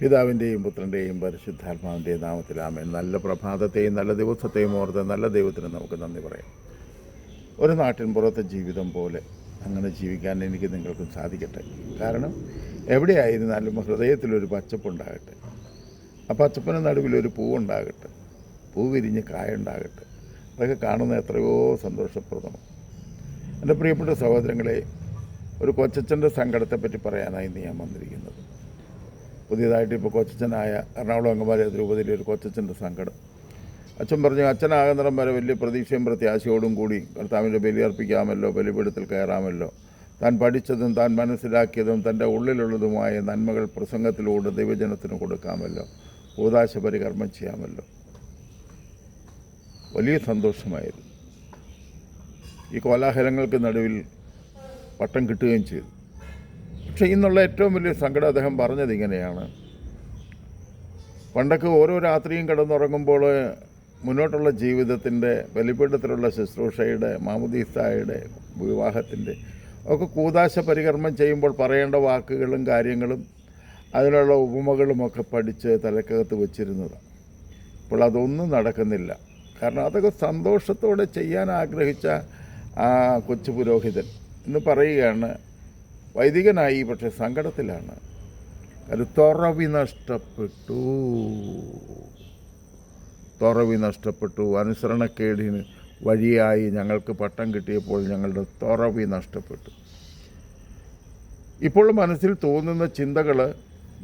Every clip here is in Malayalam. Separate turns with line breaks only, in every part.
പിതാവിന്റെയും പുത്രന്റെയും പരിശുദ്ധാത്മാവിന്റെയും നാമത്തിൽ ആമേൻ. നല്ല പ്രഭാതത്തെയും നല്ല ദിവസത്തെയും ഓർത്ത് നല്ല ദൈവത്തിന് നമുക്ക് നന്ദി പറയാം. ഒരു നാട്ടിൻ പുറത്തെ ജീവിതം പോലെ അങ്ങനെ ജീവിക്കാൻ എനിക്ക് നിങ്ങൾക്കും സാധിക്കട്ടെ. കാരണം എവിടെയായിരുന്നാലും ഹൃദയത്തിലൊരു പച്ചപ്പുണ്ടാകട്ടെ. ആ പച്ചപ്പിന് നടുവിലൊരു പൂവുണ്ടാകട്ടെ. പൂ വിരിഞ്ഞ് കായുണ്ടാകട്ടെ. അതൊക്കെ കാണുന്ന എത്രയോ സന്തോഷപ്രദമാണ്. എന്റെ പ്രിയപ്പെട്ട സഹോദരങ്ങളെ ഒരു കൊച്ചച്ഛന്റെ സങ്കടത്തെപ്പറ്റി പറയാനായി ഞാൻ വന്നിരിക്കുന്നത്. പുതിയതായിട്ട് ഇപ്പോൾ കൊച്ചച്ഛനായ എറണാകുളം അങ്കമാലി രൂപതയിലെ ഒരു കൊച്ചച്ഛന്റെ സങ്കടം. അച്ഛൻ പറഞ്ഞു അച്ഛനാകുന്നിടം വരെ വലിയ പ്രതീക്ഷയും പ്രത്യാശയോടും കൂടി കർത്താവിന്റെ ബലിയർപ്പിക്കാമല്ലോ ബലിപീഠത്തിൽ കയറാമല്ലോ. താൻ പഠിച്ചതും താൻ മനസ്സിലാക്കിയതും തന്റെ ഉള്ളിലുള്ളതുമായ നന്മകൾ പ്രസംഗത്തിലൂടെ ദൈവജനത്തിന് കൊടുക്കാമല്ലോ. കൂതാശ പരികർമ്മം ചെയ്യാമല്ലോ. വലിയ സന്തോഷമായിരുന്നു. ഈ കോലാഹലങ്ങൾക്ക് നടുവിൽ പട്ടം കിട്ടുകയും ചെയ്തു. പക്ഷേ ഇന്നുള്ള ഏറ്റവും വലിയ സങ്കടം അദ്ദേഹം പറഞ്ഞത് ഇങ്ങനെയാണ്. പണ്ടൊക്കെ ഓരോ രാത്രിയും കിടന്നുറങ്ങുമ്പോൾ മുന്നോട്ടുള്ള ജീവിതത്തിന്റെ ബലിപീഠത്തിലുള്ള ശുശ്രൂഷയുടെ മാമുദീസായുടെ വിവാഹത്തിന്റെ ഒക്കെ കൂതാശ പരികർമ്മം ചെയ്യുമ്പോൾ പറയേണ്ട വാക്കുകളും കാര്യങ്ങളും അതിനുള്ള ഉപമകളുമൊക്കെ പഠിച്ച് തലക്കകത്ത് വച്ചിരുന്നതാണ്. ഇപ്പോൾ അതൊന്നും നടക്കുന്നില്ല. കാരണം അതൊക്കെ സന്തോഷത്തോടെ ചെയ്യാൻ ആഗ്രഹിച്ച ആ കൊച്ചു പുരോഹിതൻ എന്ന് പറയുകയാണ് വൈദികനായി പക്ഷെ സങ്കടത്തിലാണ്. അത് തുറവി നഷ്ടപ്പെട്ടു. തുറവി നഷ്ടപ്പെട്ടു. അനുസരണക്കേടിന് വഴിയായി ഞങ്ങൾക്ക് പട്ടം കിട്ടിയപ്പോൾ ഞങ്ങളുടെ തുറവി നഷ്ടപ്പെട്ടു. ഇപ്പോൾ മനസ്സിൽ തോന്നുന്ന ചിന്തകൾ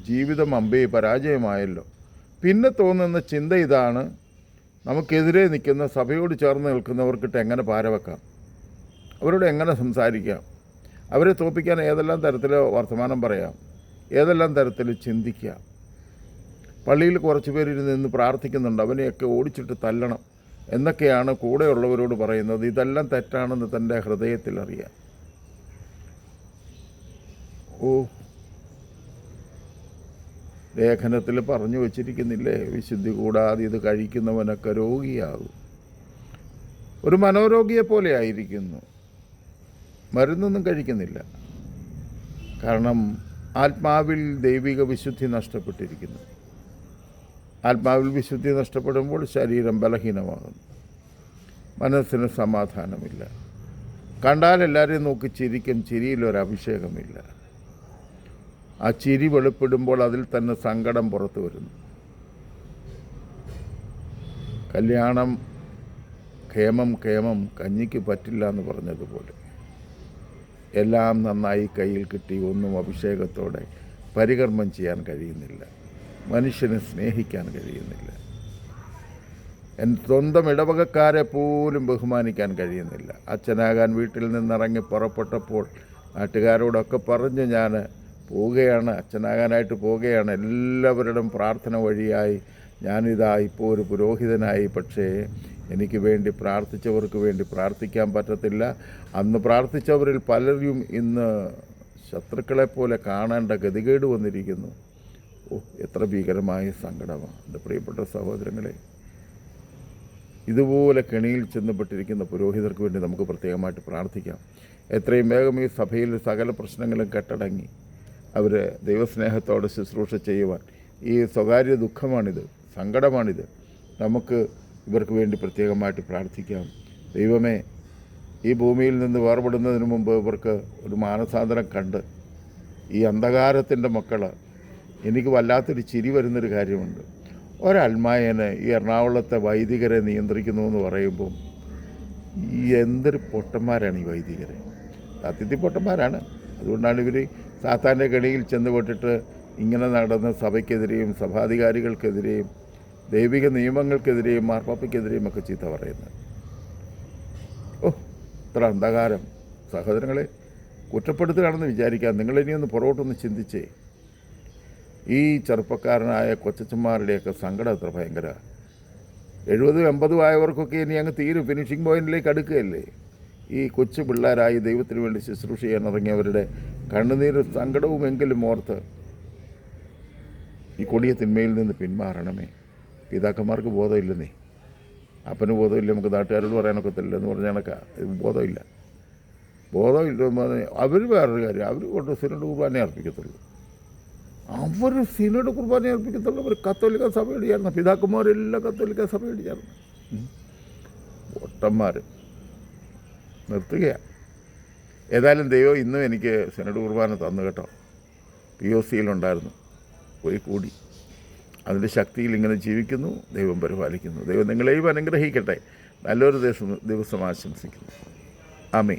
ജീവിതം അമ്പേ പരാജയമായല്ലോ. പിന്നെ തോന്നുന്ന ചിന്ത ഇതാണ് നമുക്കെതിരെ നിൽക്കുന്ന സഭയോട് ചേർന്ന് നിൽക്കുന്നവർക്കിട്ട് എങ്ങനെ പാരവെക്കാം അവരോട് എങ്ങനെ സംസാരിക്കാം? അവരെ തോപ്പിക്കാൻ ഏതെല്ലാം തരത്തിൽ വർത്തമാനം പറയാം? ഏതെല്ലാം തരത്തിൽ ചിന്തിക്കുക പള്ളിയിൽ കുറച്ച് പേരിരുന്ന് നിന്ന് പ്രാർത്ഥിക്കുന്നുണ്ട്. അവനെയൊക്കെ ഓടിച്ചിട്ട് തല്ലണം എന്നൊക്കെയാണ് കൂടെയുള്ളവരോട് പറയുന്നത്. ഇതെല്ലാം തെറ്റാണെന്ന് തന്റെ ഹൃദയത്തിൽ അറിയാം. ഓ. ലേഖനത്തിൽ പറഞ്ഞു വച്ചിരിക്കുന്നില്ലേ? വിശുദ്ധി കൂടാതെ ഇത് കഴിക്കുന്നവനൊക്കെ രോഗിയാകും. ഒരു മനോരോഗിയെ പോലെ ആയിരിക്കുന്നു. മരുന്നൊന്നും കഴിക്കുന്നില്ല. കാരണം ആത്മാവിൽ ദൈവിക വിശുദ്ധി നഷ്ടപ്പെട്ടിരിക്കുന്നു. ആത്മാവിൽ വിശുദ്ധി നഷ്ടപ്പെടുമ്പോൾ ശരീരം ബലഹീനമാകുന്നു. മനസ്സിന് സമാധാനമില്ല. കണ്ടാൽ എല്ലാവരെയും നോക്കി ചിരിക്കും ചിരിയിലൊരു അഭിഷേകമില്ല. ആ ചിരി വെളിപ്പെടുമ്പോൾ അതിൽ തന്നെ സങ്കടം പുറത്തു വരുന്നു. കല്യാണം ക്ഷേമം ക്ഷേമം കഞ്ഞിക്ക് പറ്റില്ല എന്ന് പറഞ്ഞതുപോലെ. എല്ലാം നന്നായി കയ്യിൽ കിട്ടി ഒന്നും അഭിഷേകത്തോടെ പരികർമ്മം ചെയ്യാൻ കഴിയുന്നില്ല. മനുഷ്യനെ സ്നേഹിക്കാൻ കഴിയുന്നില്ല. എൻ സ്വന്തം ഇടവകക്കാരെ പോലും ബഹുമാനിക്കാൻ കഴിയുന്നില്ല. അച്ഛനാകാൻ വീട്ടിൽ നിന്നിറങ്ങി പുറപ്പെട്ടപ്പോൾ നാട്ടുകാരോടൊക്കെ പറഞ്ഞ് ഞാൻ പോവുകയാണ് അച്ഛനാകാനായിട്ട് പോവുകയാണ്. എല്ലാവരുടെയും പ്രാർത്ഥന വഴിയായി ഞാനിതാ ഇപ്പോൾ ഒരു പുരോഹിതനായി. പക്ഷേ എനിക്ക് വേണ്ടി പ്രാർത്ഥിച്ചവർക്ക് വേണ്ടി പ്രാർത്ഥിക്കാൻ പറ്റത്തില്ല. അന്ന് പ്രാർത്ഥിച്ചവരിൽ പലരും ഇന്ന് ശത്രുക്കളെ പോലെ കാണേണ്ട ഗതികേട് വന്നിരിക്കുന്നു. ഓ എത്ര ഭീകരമായ സങ്കടമാണ് എന്റെ പ്രിയപ്പെട്ട സഹോദരങ്ങളെ ഇതുപോലെ കെണിയിൽ ചെന്നപ്പെട്ടിരിക്കുന്ന പുരോഹിതർക്ക് വേണ്ടി നമുക്ക് പ്രത്യേകമായിട്ട് പ്രാർത്ഥിക്കാം. എത്രയും വേഗം ഈ സഭയിൽ സകല പ്രശ്നങ്ങളും കെട്ടടങ്ങി അവർ ദൈവസ്നേഹത്തോടെ ശുശ്രൂഷ ചെയ്യുവാൻ. ഈ സ്വകാര്യ ദുഃഖമാണിത് സങ്കടമാണിത്. നമുക്ക് ഇവർക്ക് വേണ്ടി പ്രത്യേകമായിട്ട് പ്രാർത്ഥിക്കാം. ദൈവമേ ഈ ഭൂമിയിൽ നിന്ന് വേർപെടുന്നതിന് മുമ്പ് ഇവർക്ക് ഒരു മാനസാന്തരം കണ്ട് ഈ അന്ധകാരത്തിന്റെ മക്കൾ എനിക്ക് വല്ലാത്തൊരു ചിരി വരുന്നൊരു കാര്യമുണ്ട്. ഒരൽമായന് ഈ എറണാകുളത്തെ വൈദികരെ നിയന്ത്രിക്കുന്നു എന്ന് പറയുമ്പം ഈ എന്തൊരു പൊട്ടന്മാരാണ് ഈ വൈദികരെ? സത്യത്തിൽ പൊട്ടന്മാരാണ്. അതുകൊണ്ടാണ് ഇവർ സാത്താന്റെ കെണിയിൽ ചെന്ന് പെട്ടിട്ട് ഇങ്ങനെ നടന്ന് സഭയ്ക്കെതിരെയും സഭാധികാരികൾക്കെതിരെയും ദൈവിക നിയമങ്ങൾക്കെതിരെയും മാർപ്പാപ്പയ്ക്കെതിരെയും ഒക്കെ ചീത്ത പറയുന്നത് ഓ ഇത്ര അന്ധകാരം. സഹോദരങ്ങളെ കുറ്റപ്പെടുത്തുകയാണെന്ന് വിചാരിക്കാം നിങ്ങളിനിയൊന്ന് പുറകോട്ടൊന്ന് ചിന്തിച്ചേ. ഈ ചെറുപ്പക്കാരനായ കൊച്ചച്ചന്മാരുടെയൊക്കെ സങ്കടം എത്ര ഭയങ്കര. എഴുപതും എൺപതും ആയവർക്കൊക്കെ ഇനി അങ്ങ് തീരും ഫിനിഷിംഗ് പോയിന്റിലേക്ക് അടുക്കുകയല്ലേ? ഈ കൊച്ചു പിള്ളേരായി ദൈവത്തിന് വേണ്ടി ശുശ്രൂഷ ചെയ്യാൻ ഇറങ്ങിയവരുടെ കണ്ണുനീരും സങ്കടവുമെങ്കിലും ഓർത്ത് ഈ കൊടിയ തിന്മയിൽ നിന്ന് പിന്മാറണമേ. പിതാക്കന്മാർക്ക് ബോധമില്ലെന്നേ. അപ്പന് ബോധമില്ല നമുക്ക് നാട്ടുകാരോട് പറയാനൊക്കത്തില്ല എന്ന് പറഞ്ഞ കണക്കാ ബോധമില്ല. ബോധമില്ല അവർ വേറൊരു കാര്യം അവർ കൊണ്ട് സിനഡ് കുർബാനെ അർപ്പിക്കത്തുള്ളൂ. അവർ സീനോട് കുർബാന അവർ കത്തോലിക്ക സഭയോട് ചേർന്ന് പിതാക്കന്മാരെല്ലാം കത്തോലിക്ക സഭയോട് ചേർന്ന്. ഒട്ടന്മാർ നിർത്തുകയാണ് ഏതായാലും ദൈവം ഇന്നും എനിക്ക് സെനഡ് കുർബാന തന്നു കേട്ടോ. പി ഒ സിയിലുണ്ടായിരുന്നു. പോയി കൂടി. അതിന്റെ ശക്തിയിൽ ഇങ്ങനെ ജീവിക്കുന്നു ദൈവം പരിപാലിക്കുന്നു. ദൈവം നിങ്ങളെയും അനുഗ്രഹിക്കട്ടെ. നല്ലൊരു ദിവസം ദിവസം ആശംസിക്കുന്നു. ആമേ